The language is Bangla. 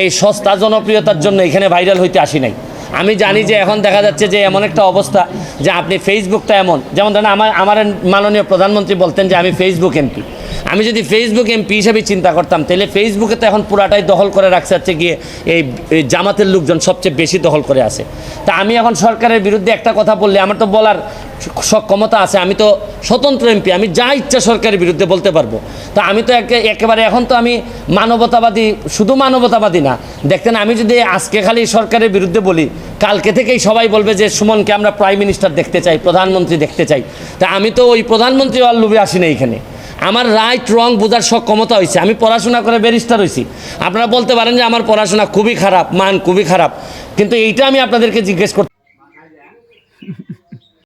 এই সস্তা জনপ্রিয়তার জন্য এখানে ভাইরাল হইতে আসি নাই। আমি জানি যে এখন দেখা যাচ্ছে যে এমন একটা অবস্থা যে আপনি ফেসবুকটা এমন, যেমন ধরেন আমার আমার মাননীয় প্রধানমন্ত্রী বলতেন যে আমি ফেসবুক এমপি আমি যদি ফেসবুক এমপি হিসেবে চিন্তা করতাম, তাহলে ফেসবুকে তো এখন পুরাটাই দখল করে রাখছে হচ্ছে গিয়ে এই জামাতের লোকজন সবচেয়ে বেশি দখল করে আছে। তা আমি এখন সরকারের বিরুদ্ধে একটা কথা বললে, আমার তো বলার সক্ষমতা আছে, আমি তো স্বতন্ত্র এমপি, আমি যা ইচ্ছা সরকারের বিরুদ্ধে বলতে পারব। তা আমি তো একে- একেবারে এখন তো আমি মানবতাবাদী, শুধু মানবতাবাদী না। দেখতেন, আমি যদি আজকে খালি সরকারের বিরুদ্ধে বলি, কালকে থেকেই সবাই বলবে যে, সুমনকে আমরা প্রাইম মিনিস্টার দেখতে চাই, প্রধানমন্ত্রী দেখতে চাই। তা আমি তো ওই প্রধানমন্ত্রী আর লোভে আসি না এখানে। আমার রাইট রং বোঝার সক্ষমতা হয়েছে আমি পড়াশোনা করে ব্যারিস্টার হয়েছি আপনারা বলতে পারেন যে, আমার পড়াশোনা খুবই খারাপ, মান খুবই খারাপ। কিন্তু এইটা আমি আপনাদেরকে জিজ্ঞেস করতে